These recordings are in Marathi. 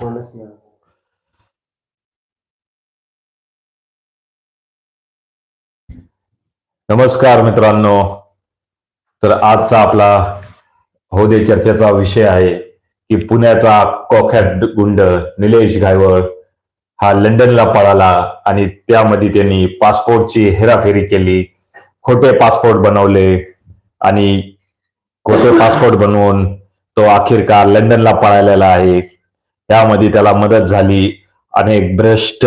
कोणच नाही नमस्कार मित्रांनो. तर आजचा आपला होदे चर्चेचा विषय आहे की पुण्याचा कोख्यात गुंड निलेश गायवळ हा लंडनला पळाला आणि त्यामध्ये त्यांनी पासपोर्टची हेराफेरी केली. खोटे पासपोर्ट बनवले आणि खोटे पासपोर्ट बनवून तो अखेरकार लंडनला पळालेला आहे. यामध्ये त्याला मदत झाली. अनेक भ्रष्ट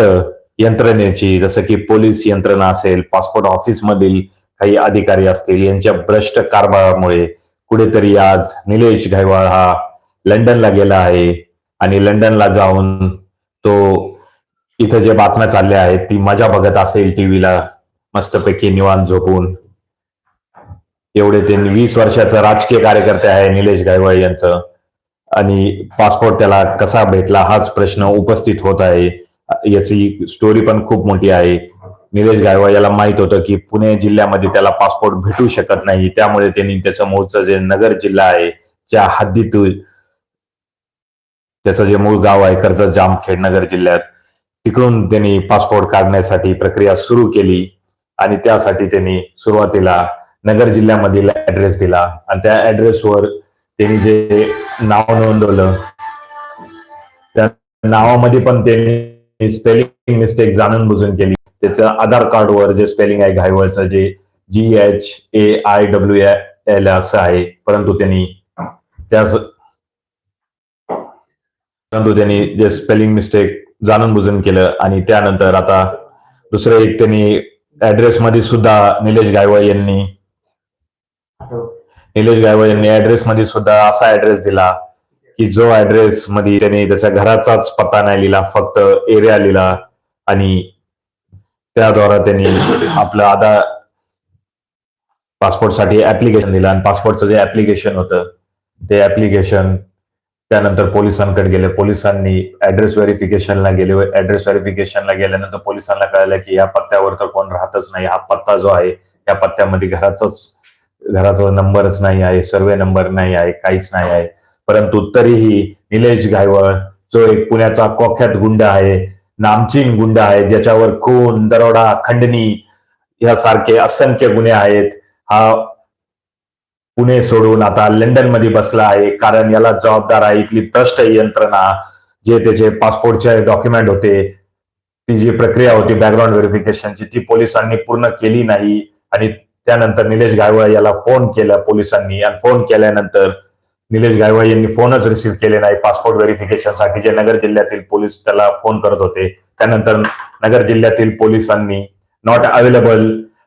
यंत्रणेची जसं की पोलीस यंत्रणा असेल पासपोर्ट ऑफिस मधील काही अधिकारी असतील यांच्या भ्रष्ट कारभारामुळे कुठेतरी आज निलेश घायवाळ हा लंडनला गेला आहे. आणि लंडनला जाऊन तो इथं जे बातम्या चालल्या आहेत ती मजा बघत असेल टीव्हीला. मस्तपैकी निवांत झोपून. एवढे ते वीस वर्षाचं राजकीय कार्यकर्ते आहे निलेश गायवाळ यांचं. आणि पासपोर्ट त्याला कसा भेटला हाच प्रश्न उपस्थित होत आहे. याची स्टोरी पण खूप मोठी आहे. निलेश गायवा याला माहीत होतं की पुणे जिल्ह्यामध्ये त्याला पासपोर्ट भेटू शकत नाही. त्यामुळे त्यांनी त्याचं मूळचं जे नगर जिल्हा आहे ज्या हद्दीतून त्याचं जे मूळ गाव आहे कर्जत जामखेड नगर जिल्ह्यात तिकडून त्यांनी पासपोर्ट काढण्यासाठी प्रक्रिया सुरू केली. आणि त्यासाठी त्यांनी सुरुवातीला नगर जिल्ह्यामधील ऍड्रेस दिला. आणि त्या ऍड्रेसवर त्यांनी जे नाव नोंदवलं त्या नावामध्ये पण त्यांनी स्पेलिंग मिस्टेक जाणून बुजून केली. त्याचं आधार कार्डवर जे स्पेलिंग आहे घायवळचं जे G H A I W L असं आहे परंतु त्यांनी त्याच परंतु त्यांनी जे स्पेलिंग मिस्टेक जाणून बुजून केलं आणि त्यानंतर आता दुसरं एक त्यांनी ऍड्रेस मध्ये सुद्धा निलेश गायवळ यांनी निलेश गायवळ यांनी ऍड्रेस मध्ये सुद्धा असा ऍड्रेस दिला की जो ऍड्रेस मध्ये त्यांनी त्याच्या घराचाच पत्ता नाही लिहिला फक्त एरिया लिहिला आणि त्याद्वारा त्यांनी आपलं आधार पासपोर्टसाठी ऍप्लिकेशन दिलं. आणि पासपोर्टचं जे ऍप्लिकेशन होतं ते ऍप्लिकेशन त्यानंतर पोलिसांकडे गेले. पोलिसांनी ऍड्रेस व्हेरिफिकेशनला गेले. ऍड्रेस व्हेरिफिकेशनला गेल्यानंतर पोलिसांना कळलं की या पत्त्यावर तर कोण राहतच नाही. हा पत्ता जो आहे या पत्त्यामध्ये घराचाच घराचा नंबरच नाही आहे सर्वे नंबर नाही आहे काहीच नाही आहे. परंतु तरीही निलेश घायवळ जो एक पुण्याचा कोख्यात गुंड आहे नामचीन गुंड आहे ज्याच्यावर खून दरोडा खंडणी यासारखे असंख्य गुन्हे आहेत हा पुणे सोडून आता लंडनमध्ये बसला आहे. कारण याला जबाबदार आहे इथली भ्रष्ट यंत्रणा जे त्याचे पासपोर्टचे डॉक्युमेंट होते ती जी प्रक्रिया होती बॅकग्राऊंड व्हेरिफिकेशनची ती पोलिसांनी पूर्ण केली नाही. आणि त्यानंतर निलेश गायवळ याला फोन केला पोलिसांनी. आणि फोन केल्यानंतर निलेश गायवळ यांनी फोनच रिसीव्ह केले नाही. पासपोर्ट व्हेरिफिकेशनसाठी जे नगर जिल्ह्यातील पोलीस त्याला फोन करत होते. त्यानंतर नगर जिल्ह्यातील पोलिसांनी नॉट अवेलेबल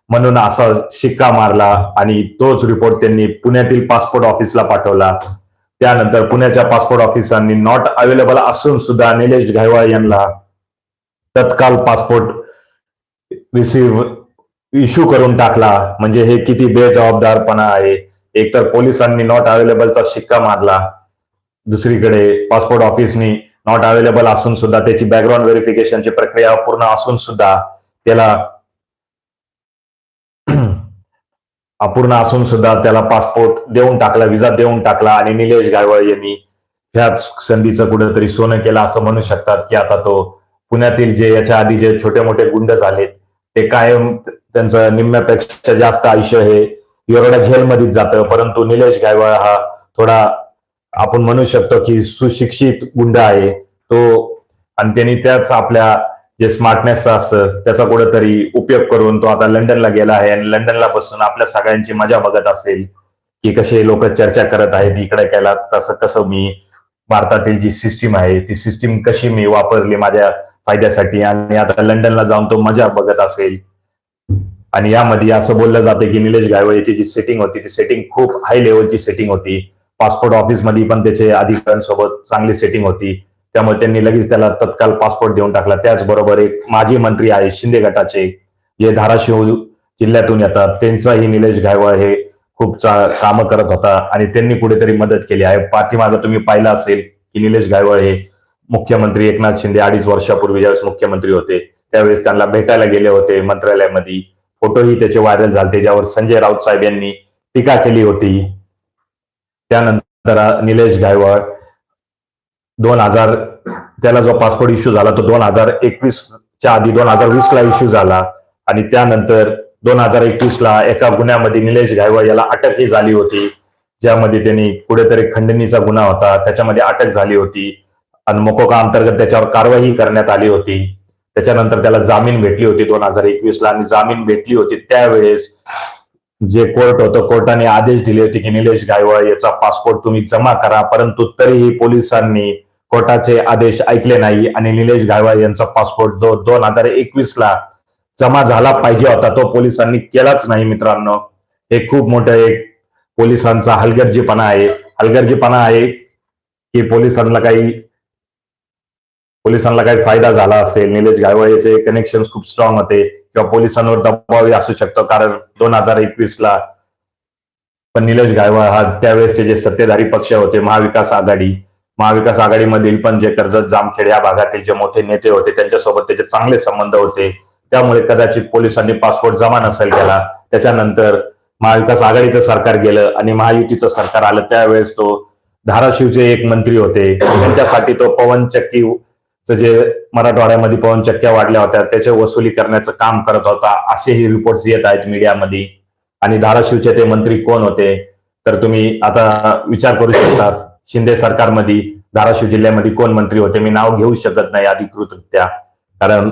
म्हणून असा शिक्का मारला आणि तोच रिपोर्ट त्यांनी पुण्यातील पासपोर्ट ऑफिसला पाठवला. त्यानंतर पुण्याच्या पासपोर्ट ऑफिसांनी नॉट अवेलेबल असून सुद्धा निलेश घायवाळ यांना तत्काल पासपोर्ट रिसिव्ह इश्यू करून टाकला. म्हणजे हे किती बेजबाबदारपणा आहे. एकतर पोलिसांनी नॉट अवेलेबलचा शिक्का मारला. दुसरीकडे पासपोर्ट ऑफिसनी नॉट अवेलेबल असून सुद्धा त्याची बॅकग्राऊंड व्हेरिफिकेशनची प्रक्रिया पूर्ण असून सुद्धा त्याला अपूर्ण असून सुद्धा त्याला पासपोर्ट देऊन टाकला विजा देऊन टाकला आणि निलेश गायवळ यांनी ह्याच संधीचं कुठेतरी सोनं केलं असं म्हणू शकतात की आता तो पुण्यातील जे याच्या आधी जे छोटे मोठे गुंड झालेत ते कायम त्यांचं निम्म्यापेक्षा जास्त आयुष्य हे एवढ्या झेलमध्येच जातं. परंतु निलेश गायवाळ हा थोडा आपण म्हणू शकतो की सुशिक्षित गुंड आहे. तो आणि त्यांनी त्याच आपल्या जे स्मार्टनेस असतं त्याचा कुठेतरी उपयोग करून तो आता लंडनला गेला आहे. आणि लंडनला बसून आपल्या सगळ्यांची मजा बघत असेल की कसे लोक चर्चा करत आहेत इकडे केला तसं कसं मी भारतातील जी सिस्टीम आहे ती सिस्टीम कशी मी वापरली माझ्या फायद्यासाठी? आणि आता लंडनला जाऊन तो मजा बघत असेल. आणि यामध्ये असं बोललं जातं की निलेश गायवळेची जी सेटिंग होती ती सेटिंग खूप हाय लेवलची सेटिंग होती. पासपोर्ट ऑफिसमध्ये पण त्याचे अधिकाऱ्यांसोबत चांगली सेटिंग होती. त्यामुळे त्यांनी लगेच त्याला तत्काल पासपोर्ट देऊन टाकला. त्याचबरोबर एक माजी मंत्री आहे शिंदे गटाचे जे धाराशिव जिल्ह्यातून येतात त्यांचाही निलेश गायवळ हे खूप कामं करत होता आणि त्यांनी कुठेतरी मदत केली आहे. पाठीमागं तुम्ही पाहिलं असेल की निलेश गायवळ हे मुख्यमंत्री एकनाथ शिंदे अडीच वर्षापूर्वी ज्यावेळेस मुख्यमंत्री होते त्यावेळेस त्यांना भेटायला गेले होते मंत्रालयामध्ये. फोटोही त्याचे व्हायरल झाले ज्यावर संजय राऊत साहेब यांनी टीका केली होती. त्यानंतर निलेश गायवळ दोन हजार त्याला जो पासपोर्ट इश्यू झाला तो दोन हजार एकवीसच्या आधी दोन हजार वीस ला इश्यू झाला आणि त्यानंतर दोन हजार एकवीस ला एका गुन्ह्यामध्ये निलेश गायवा याला अटकही झाली होती ज्यामध्ये त्यांनी कुठेतरी खंडणीचा गुन्हा होता त्याच्यामध्ये अटक झाली होती आणि मोकोका अंतर्गत त्याच्यावर कारवाई करण्यात आली होती. त्याच्यानंतर त्याला जामीन भेटली होती दोन हजार एकवीस ला आणि जामीन भेटली होती त्यावेळेस. जे कोर्ट होतं कोर्टाने आदेश दिले होते की निलेश गायवळ याचा पासपोर्ट तुम्ही जमा करा परंतु तरीही पोलिसांनी कोर्टाचे आदेश ऐकले नाही आणि निलेश गायवळ यांचा पासपोर्ट जो दोन हजार एकवीस ला जमा झाला पाहिजे होता तो पोलिसांनी केलाच नाही मित्रांनो. हे खूप मोठं एक पोलिसांचा हलगर्जीपणा आहे. हलगर्जीपणा आहे की पोलिसांना काही पोलिसांना काही फायदा झाला असेल. निलेश गायवाळीचे कनेक्शन खूप स्ट्रॉंग होते किंवा पोलिसांवर दबाव असू शकतो कारण दोन हजार एकवीस ला पण निलेश गायवळ हा त्यावेळेसचे जे सत्तेधारी पक्ष होते महाविकास आघाडी. महाविकास आघाडीमधील पण जे कर्जत जामखेड या भागातील जे मोठे नेते होते त्यांच्यासोबत त्याचे चांगले संबंध होते. त्यामुळे कदाचित पोलिसांनी पासपोर्ट जमा नसेल केला. त्याच्यानंतर महाविकास आघाडीचं सरकार गेलं आणि महायुतीचं सरकार आलं. त्यावेळेस तो धाराशिवचे एक मंत्री होते. त्यांच्यासाठी तो पवन चक्की जे मराठवाड्यामध्ये पवन चक्क्या वाढल्या होत्या त्याचे वसुली करण्याचं काम करत होता असेही रिपोर्ट्स येत आहेत मीडियामध्ये. आणि धाराशिवचे ते मंत्री कोण होते? तर तुम्ही आता विचार करू शकतात. शिंदे सरकारमध्ये धाराशिव जिल्ह्यामध्ये कोण मंत्री होते? मी नाव घेऊ शकत नाही अधिकृतरित्या. कारण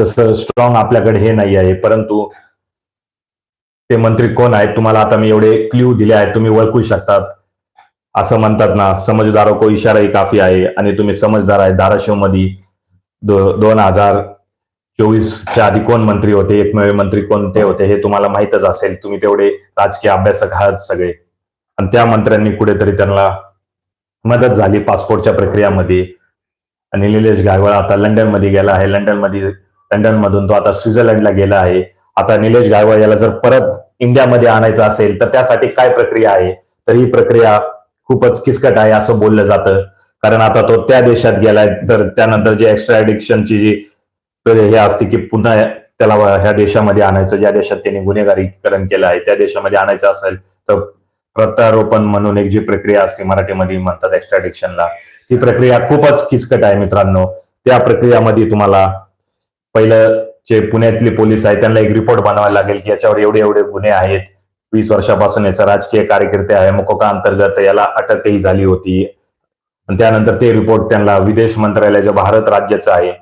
तसं स्ट्रॉंग आपल्याकडे हे नाही आहे. परंतु ते मंत्री कोण आहेत? तुम्हाला आता मी एवढे क्ल्यू दिले आहेत. तुम्ही ओळखू शकतात. असं म्हणतात ना समजदारो को इशाराही काफी आहे. आणि तुम्ही समजदार आहे. धाराशिवमध्ये दोन हजार चोवीसच्या आधी कोण मंत्री होते? एकमेव मंत्री कोणते होते? हे तुम्हाला माहीतच असेल. तुम्ही तेवढे राजकीय अभ्यासक आहात सगळे. आणि त्या मंत्र्यांनी कुठेतरी त्यांना मदत झाली पासपोर्टच्या प्रक्रियामध्ये. आणि निलेश गायवळ आता लंडनमध्ये गेला आहे. लंडनमध्ये लंडन मधून तो आता स्वित्झर्लंडला गेला आहे. आता निलेश गायवळ याला जर परत इंडियामध्ये आणायचं असेल तर त्यासाठी काय प्रक्रिया आहे? तर ही प्रक्रिया खूपच किचकट आहे असं बोललं जातं. कारण आता तो त्या देशात गेलाय तर त्यानंतर जे एक्स्ट्रा ऍडिक्शनची जी हे असते की पुन्हा त्याला ह्या देशामध्ये आणायचं ज्या देशात त्याने गुन्हेगारीकरण केलं आहे त्या देशामध्ये आणायचं असेल तर प्रत्यारोपण म्हणून एक जी प्रक्रिया असते मराठीमध्ये म्हणतात एक्स्ट्रा एक्स्ट्राडिक्शनला ती प्रक्रिया खूपच किचकट आहे मित्रांनो. त्या प्रक्रियामध्ये तुम्हाला पहिलं जे पुण्यातले पोलीस आहेत त्यांना एक रिपोर्ट बनवायला लागेल की याच्यावर एवढे एवढे गुन्हे आहेत. वीस वर्षापासून याचा राजकीय कार्यकर्ते आहे मोकोका अंतर्गत याला अटकही झाली होती. त्यानंतर ते रिपोर्ट त्यांना विदेश मंत्रालय जे भारत राज्याचं आहे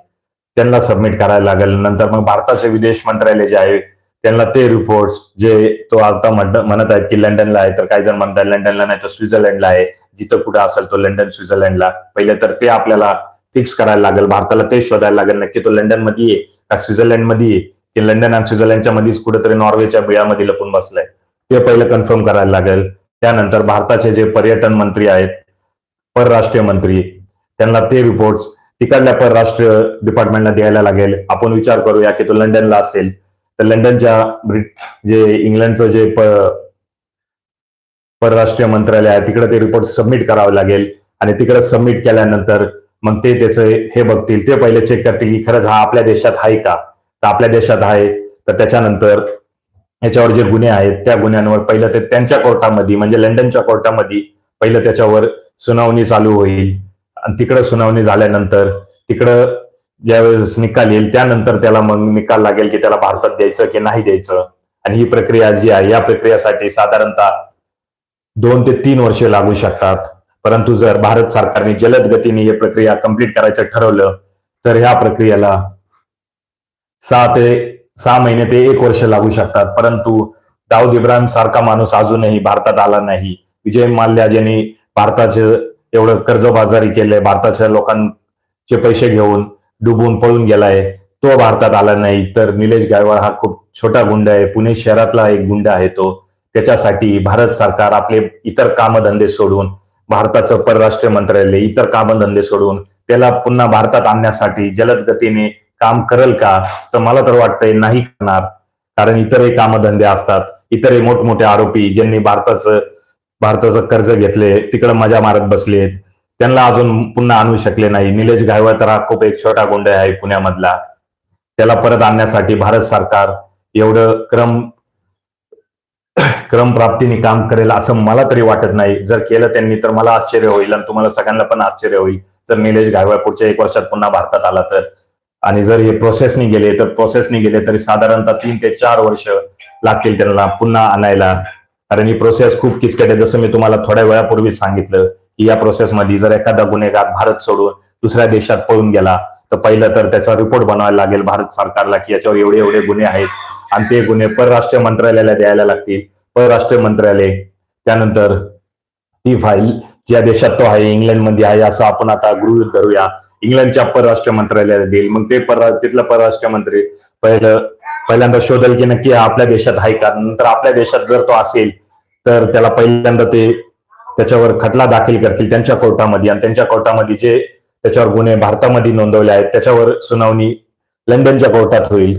त्यांना सबमिट करायला लागेल. नंतर मग भारताचे विदेश मंत्रालय जे आहे त्यांना ते रिपोर्ट जे तो आता म्हणत आहेत की लंडनला आहे तर काही जण म्हणतात लंडनला नाही तर स्वित्झर्लंडला आहे. जिथं कुठं असेल तो लंडन स्वित्झर्लंडला. पहिले तर ते आपल्याला फिक्स करायला लागेल भारताला ते शोधायला लागेल. नक्की तो लंडनमध्ये आहे का स्वित्झर्लंडमध्ये की लंडन आणि स्वित्झर्लंडच्या मध्येच कुठेतरी नॉर्वेच्या बिळामध्ये लपून बसलाय. ते पहिलं कन्फर्म करायला लागेल. त्यानंतर भारताचे जे पर्यटन मंत्री आहेत परराष्ट्रीय मंत्री त्यांना ते रिपोर्ट तिकडल्या परराष्ट्रीय डिपार्टमेंटला द्यायला लागेल. आपण विचार करूया की तो लंडनला असेल तर लंडनच्या जे इंग्लंडचं जे परराष्ट्रीय मंत्रालय आहे तिकडे ते रिपोर्ट सबमिट करावे लागेल. आणि तिकडे सबमिट केल्यानंतर मग ते त्याचं हे बघतील ते पहिले चेक करतील की खरंच हा आपल्या देशात आहे का? तर आपल्या देशात आहे. तर त्याच्यानंतर याच्यावर जे गुन्हे आहेत त्या गुन्ह्यांवर पहिलं ते त्यांच्या कोर्टामध्ये म्हणजे लंडनच्या कोर्टामध्ये पहिलं त्याच्यावर सुनावणी चालू होईल. आणि तिकडं सुनावणी झाल्यानंतर तिकडं ज्यावेळेस निकाल येईल त्यानंतर त्याला मग निकाल लागेल की त्याला भारतात द्यायचं की नाही द्यायचं. आणि ही प्रक्रिया जी आहे या प्रक्रियेसाठी साधारणतः दोन ते तीन वर्षे लागू शकतात. परंतु जर भारत सरकारने जलद गतीने ही प्रक्रिया कंप्लीट करायचं ठरवलं तर ह्या प्रक्रियेला सहा ते सहा महिने ते एक वर्ष लागू शकतात. परंतु दाऊद इब्राहिम सारखा माणूस अजूनही भारतात आला नाही. विजय माल्या ज्यांनी भारताचे एवढं कर्जबाजारी केलंय. भारताच्या लोकांचे पैसे घेऊन डुबून पळून गेलाय. तो भारतात आला नाही. तर निलेश गायवाड हा खूप छोटा गुंड आहे. पुणे शहरातला एक गुंड आहे तो. त्याच्यासाठी भारत सरकार आपले इतर कामधंदे सोडून भारताचं परराष्ट्र मंत्रालय इतर कामधंदे सोडून त्याला पुन्हा भारतात आणण्यासाठी जलद गतीने काम करेल का? तर मला तर वाटतंय नाही करणार. कारण इतरही कामधंदे असतात. इतरही मोठमोठे आरोपी ज्यांनी भारताचं भारताचं कर्ज घेतले तिकडे मजा मारत बसलेत. त्यांना अजून पुन्हा आणू शकले नाही. निलेश गायवळ तर हा खूप एक छोटा गुंड आहे पुण्यामधला. त्याला परत आणण्यासाठी भारत सरकार एवढं क्रम क्रमप्राप्तीने काम करेल असं मला तरी वाटत नाही. जर केलं त्यांनी तर मला आश्चर्य होईल आणि तुम्हाला सगळ्यांना पण आश्चर्य होईल. जर निलेश गायवळ पुढच्या एक वर्षात पुन्हा भारतात आला तर. आणि जर हे प्रोसेसनी गेले तर प्रोसेसनी गेले तरी साधारणतः तीन ते चार वर्ष लागतील त्यांना पुन्हा आणायला. कारण ही प्रोसेस खूप किचकट आहे. जसं मी तुम्हाला थोड्या वेळापूर्वी सांगितलं की या प्रोसेसमध्ये जर एखादा गुन्हेगार भारत सोडून दुसऱ्या देशात पळून गेला तर पहिलं तर त्याचा रिपोर्ट बनवायला लागेल भारत सरकारला की याच्यावर एवढे एवढे गुन्हे आहेत. आणि ते गुन्हे परराष्ट्र मंत्रालयाला द्यायला लागतील. परराष्ट्र मंत्रालय त्यानंतर ती फाईल ज्या देशात तो आहे इंग्लंडमध्ये आहे असं आपण आता गृहीत धरूया. इंग्लंडच्या परराष्ट्र मंत्रालयाला देईल. मग ते पर तिथलं परराष्ट्र मंत्री पहिलं पहिल्यांदा शोधल की नक्की आपल्या देशात आहे का? नंतर आपल्या देशात जर तो असेल तर त्याला पहिल्यांदा ते त्याच्यावर खटला दाखल करतील त्यांच्या कोर्टामध्ये. आणि त्यांच्या कोर्टामध्ये जे त्याच्यावर गुन्हे भारतामध्ये नोंदवले आहेत त्याच्यावर सुनावणी लंडनच्या कोर्टात होईल.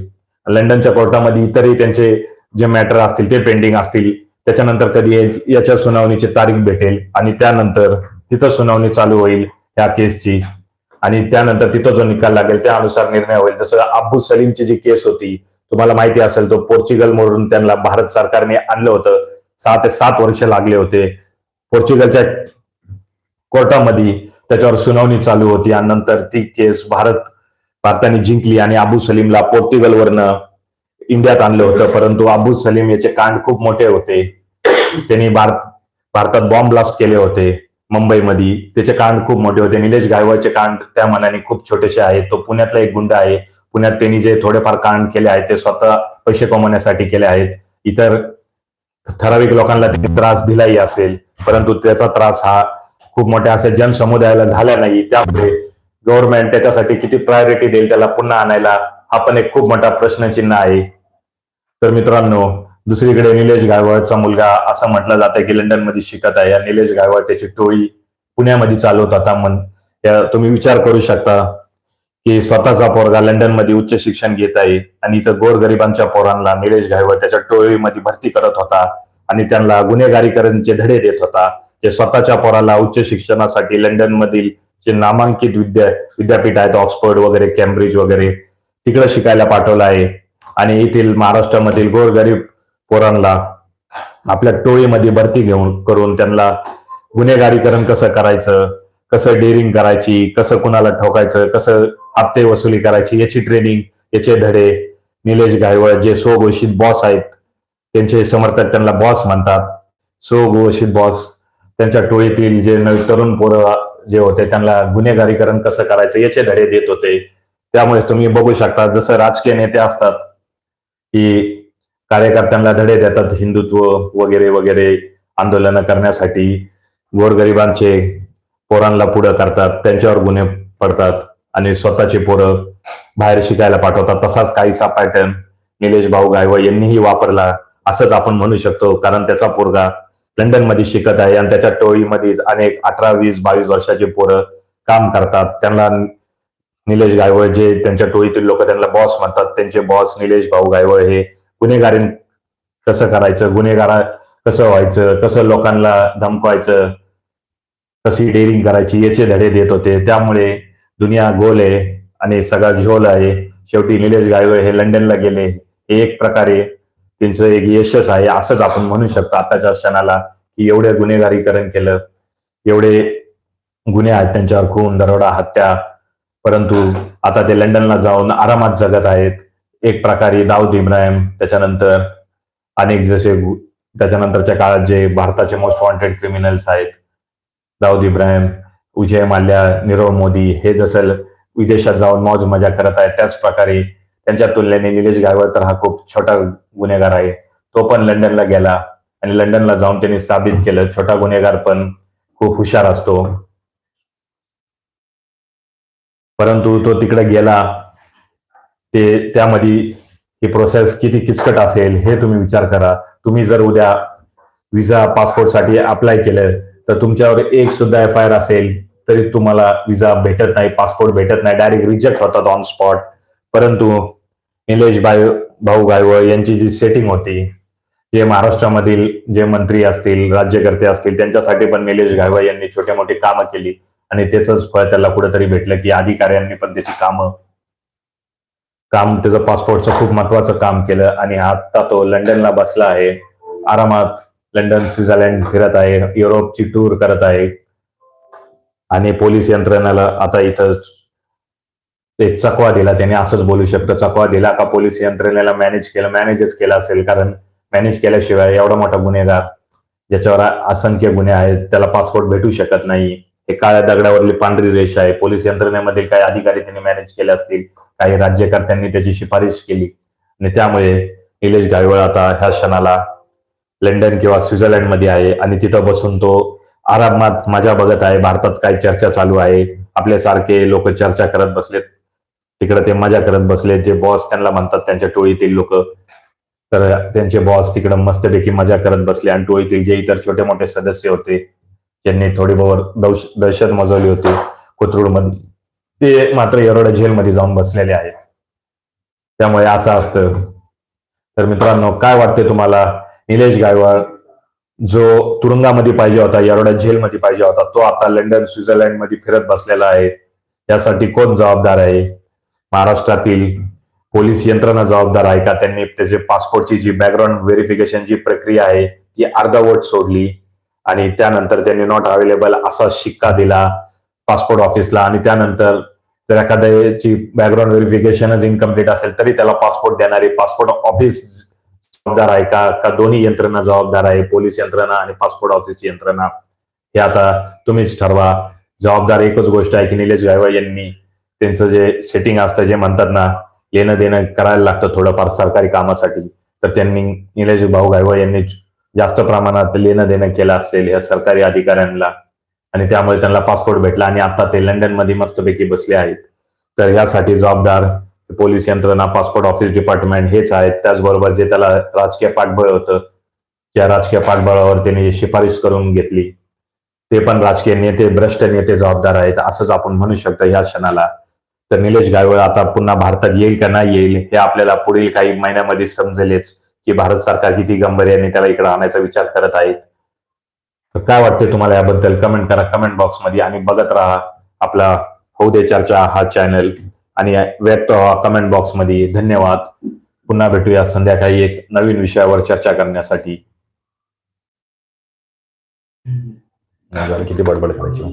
लंडनच्या कोर्टामध्ये इतरही त्यांचे जे मॅटर असतील ते पेंडिंग असतील त्याच्यानंतर कधी याच्या सुनावणीची तारीख भेटेल आणि त्यानंतर तिथं सुनावणी चालू होईल या केसची. आणि त्यानंतर तिथं जो निकाल लागेल त्यानुसार निर्णय होईल. जसं अब्बू सलीमची जी केस होती तुम्हाला माहिती असेल तो पोर्चुगल मधून त्यांना भारत सरकारने आणलं होतं. सहा ते सात वर्ष लागले होते. पोर्चुगलच्या कोर्टामध्ये त्याच्यावर सुनावणी चालू होती आणि नंतर ती केस भारत भारताने जिंकली आणि अबू सलीमला पोर्तुगलवरनं इंडियात आणलं होतं. परंतु अबू सलीम याचे कांड खूप मोठे होते. त्यांनी भारत भारतात बॉम्ब ब्लास्ट केले होते मुंबईमध्ये. त्याचे कांड खूप मोठे होते. निलेश गायवाचे कांड त्या मनाने खूप छोटेसे आहेत. तो पुण्यातला एक गुंड आहे. पुण्यात त्यांनी जे थोडेफार कांड केले आहेत ते स्वतः पैसे कमवण्यासाठी केले आहेत. इतर ठराविक लोकांना त्यांनी त्रास दिलाही असेल. परंतु त्याचा त्रास हा खूप मोठ्या असे जनसमुदायाला झाला नाही. त्यामुळे गव्हर्नमेंट त्याच्यासाठी किती प्रायोरिटी देईल त्याला पुन्हा आणायला? हा पण एक खूप मोठा प्रश्नचिन्ह आहे. तर मित्रांनो दुसरीकडे निलेश गायवळचा मुलगा असं म्हटलं जातं की लंडनमध्ये शिकत आहे. या निलेश गायवळ त्याची टोळी पुण्यामध्ये चालवत आता मन या तुम्ही विचार करू शकता की स्वतःचा पोरगा लंडनमध्ये उच्च शिक्षण घेत आहे आणि इथं गोरगरिबांच्या पोरांना निलेश गायवळ त्याच्या टोळीमध्ये भरती करत होता आणि त्यांना गुन्हेगारीकरणचे धडे देत होता. ते स्वतःच्या पोराला उच्च शिक्षणासाठी लंडन मधील जे नामांकित विद्या विद्यापीठ आहेत ऑक्सफर्ड वगैरे कॅम्ब्रिज वगैरे तिकडे शिकायला पाठवलं आहे. आणि येथील महाराष्ट्रामधील गोरगरीब पोरांना आपल्या टोळीमध्ये भरती घेऊन करून त्यांना गुन्हेगारीकरण कसं करायचं कसं डेअरिंग करायची कसं कुणाला ठोकायचं कसं हप्ते वसुली करायची याची ट्रेनिंग याचे धडे निलेश गायवळ जे स्वघोषित बॉस आहेत त्यांचे समर्थक त्यांना बॉस म्हणतात. स्वघोषित बॉस त्यांच्या टोळीतील जे नवी तरुण पोरं जे होते त्यांना गुन्हेगारीकरण कसं करायचं याचे धडे देत होते. त्यामुळे तुम्ही बघू शकता जसं राजकीय नेते असतात की कार्यकर्त्यांना धडे देतात हिंदुत्व वगैरे वगैरे आंदोलनं करण्यासाठी. गोरगरिबांचे पोरांना पुढं करतात त्यांच्यावर गुन्हे पडतात आणि स्वतःचे पोरं बाहेर शिकायला पाठवतात. तसाच काहीसा पॅटर्न निलेश भाऊ गायवळ यांनीही वापरला. असंच आपण म्हणू शकतो कारण त्याचा पोरगा लंडनमध्ये शिकत आहे आणि त्याच्या टोळीमध्ये अनेक अठरा वीस बावीस वर्षाचे पोरं काम करतात. त्यांना निलेश गायवळ जे त्यांच्या टोळीतील लोक त्यांना बॉस म्हणतात. त्यांचे बॉस निलेश भाऊ गायवळ हे गुन्हेगारी कसं करायचं गुन्हेगार कसं व्हायचं कसं लोकांना धमकवायचं कशी डेअरिंग करायची याचे धडे देत होते. त्यामुळे दुनिया गोल आहे आणि सगळा झोल आहे. शेवटी निलेश गायवळ हे लंडनला गेले. हे एक प्रकारे त्यांचं एक यशच आहे असंच आपण म्हणू शकतो आताच्या क्षणाला की एवढे गुन्हेगारीकरण केलं एवढे गुन्हे आहेत त्यांच्यावर खून दरोडा हत्या परंतु आता ते लंडनला जाऊन आरामात जगत आहेत. एक प्रकारे दाऊद इब्राहिम त्याच्यानंतर अनेक जसे गु- त्याच्यानंतरच्या काळात जे भारताचे मोस्ट वॉन्टेड क्रिमिनल्स आहेत दाऊद इब्राहिम विजय माल्या नीरव मोदी हे जसं विदेशात जाऊन मौज मजा करत आहेत त्याच प्रकारे त्यांच्या तुलनेने निलेश गायवळ तर हा खूप छोटा गुन्हेगार आहे. तो पण लंडनला गेला आणि लंडनला जाऊन त्यांनी साबित केलं. छोटा गुन्हेगार पण खूप हुशार असतो. परंतु तो तिकडे गेला. ते त्यामध्ये ही प्रोसेस किती किचकट असेल हे तुम्ही विचार करा. तुम्ही जर उद्या विजा पासपोर्टसाठी अप्लाय केलं तर तुमच्यावर एक सुद्धा एफ आय आर असेल तरी तुम्हाला विजा भेटत नाही पासपोर्ट भेटत नाही. डायरेक्ट रिजेक्ट होतात ऑन स्पॉट परंतु निलेश बाय भाऊ गायवळ यांची जी सेटिंग होती जे महाराष्ट्रामधील जे मंत्री असतील राज्यकर्ते असतील त्यांच्यासाठी पण निलेश गायवळ यांनी छोटे मोठी कामं केली आणि त्याच फळ त्याला कुठेतरी भेटलं की अधिकाऱ्यांनी पण त्याची कामं काम त्याचं पासपोर्टचं खूप महत्वाचं काम केलं आणि आता तो लंडनला बसला आहे. आरामात लंडन स्वित्झर्लंड फिरत आहे युरोपची टूर करत आहे. आणि पोलीस यंत्रणाला आता इथं ते चकवा दिला त्याने असंच बोलू शकतो चकवा दिला का पोलीस यंत्रणेला मॅनेज केलं मॅनेजच केला असेल कारण मॅनेज केल्याशिवाय एवढा मोठा गुन्हेगार ज्याच्यावर असंख्य गुन्हे आहेत त्याला पासपोर्ट भेटू शकत नाही. हे काळ्या दगडावरली पांढरी रेषा आहे. पोलीस यंत्रणेमधील काही अधिकारी त्यांनी मॅनेज केले असतील काही राज्यकर्त्यांनी त्याची शिफारस केली. आणि त्यामुळे निलेश गायवळ आता ह्या क्षणाला लंडन किंवा स्वित्झर्लंडमध्ये आहे आणि तिथं बसून तो आरामात मजा बघत आहे. भारतात काय चर्चा चालू आहे. आपल्यासारखे लोक चर्चा करत बसलेत. तिकडे ते मजा करत बसले. जे बॉस त्यांना म्हणतात त्यांच्या टोळीतील लोक तर त्यांचे बॉस तिकडे मस्तपैकी मजा करत बसले. आणि टोळीतील जे इतर छोटे मोठे सदस्य होते ज्यांनी थोडी बहुत दहशत मजवली होती कोथरूडमध्ये ते मात्र येरोडा जेलमध्ये जाऊन बसलेले आहेत. त्यामुळे असं असतं. तर मित्रांनो काय वाटते तुम्हाला? निलेश गायवाळ जो तुरुंगामध्ये पाहिजे होता येरोडा जेलमध्ये पाहिजे होता तो आता लंडन स्वित्झर्लंडमध्ये फिरत बसलेला आहे. यासाठी कोण जबाबदार आहे? महाराष्ट्रातील पोलीस यंत्रणा जबाबदार आहे का? त्यांनी त्याचे पासपोर्टची जी बॅकग्राऊंड व्हेरिफिकेशन जी प्रक्रिया आहे ती अर्धवट सोडली आणि त्यानंतर त्यांनी नॉट अवेलेबल असा शिक्का दिला पासपोर्ट ऑफिसला आणि त्यानंतर जर एखाद्याची बॅकग्राऊंड व्हेरिफिकेशनच इनकम्प्लीट असेल तरी त्याला पासपोर्ट देणारी पासपोर्ट ऑफिस जबाबदार आहे का? का दोन्ही यंत्रणा जबाबदार आहे? पोलीस यंत्रणा आणि पासपोर्ट ऑफिसची यंत्रणा? हे आता तुम्हीच ठरवा. जबाबदार एकच गोष्ट आहे की निलेश गायवा यांनी त्यांचं जे सेटिंग असतं जे म्हणतात ना लेणं देणं करायला लागतं थोडंफार सरकारी कामासाठी. तर त्यांनी निलेश भाऊ गायवळ यांनी जास्त प्रमाणात लेणं देणं केलं असेल या सरकारी अधिकाऱ्यांना. आणि त्यामुळे त्यांना पासपोर्ट भेटला आणि आता ते लंडनमध्ये मस्तपैकी बसले आहेत. तर यासाठी जबाबदार पोलीस यंत्रणा पासपोर्ट ऑफिस डिपार्टमेंट हेच आहेत. त्याचबरोबर जे त्याला राजकीय पाठबळ होतं त्या राजकीय पाठबळावर त्यांनी शिफारस करून घेतली. ते पण राजकीय नेते भ्रष्ट नेते जबाबदार आहेत असंच आपण म्हणू शकतो या क्षणाला. तर निलेश गायवळ आता पुन्हा भारतात येईल का नाही येईल हे आपल्याला पुढील काही महिन्यामध्ये समजेलच की भारत सरकार किती गंभीर्याने त्याला इकडे आणायचा विचार करत आहेत. तर काय वाटते तुम्हाला याबद्दल? कमेंट करा कमेंट बॉक्समध्ये आणि बघत राहा आपला होऊ दे चर्चा हा चॅनल आणि व्यक्त व्हा कमेंट बॉक्समध्ये धन्यवाद. पुन्हा भेटूया संध्याकाळी एक नवीन विषयावर चर्चा करण्यासाठी. किती बडबड करायची?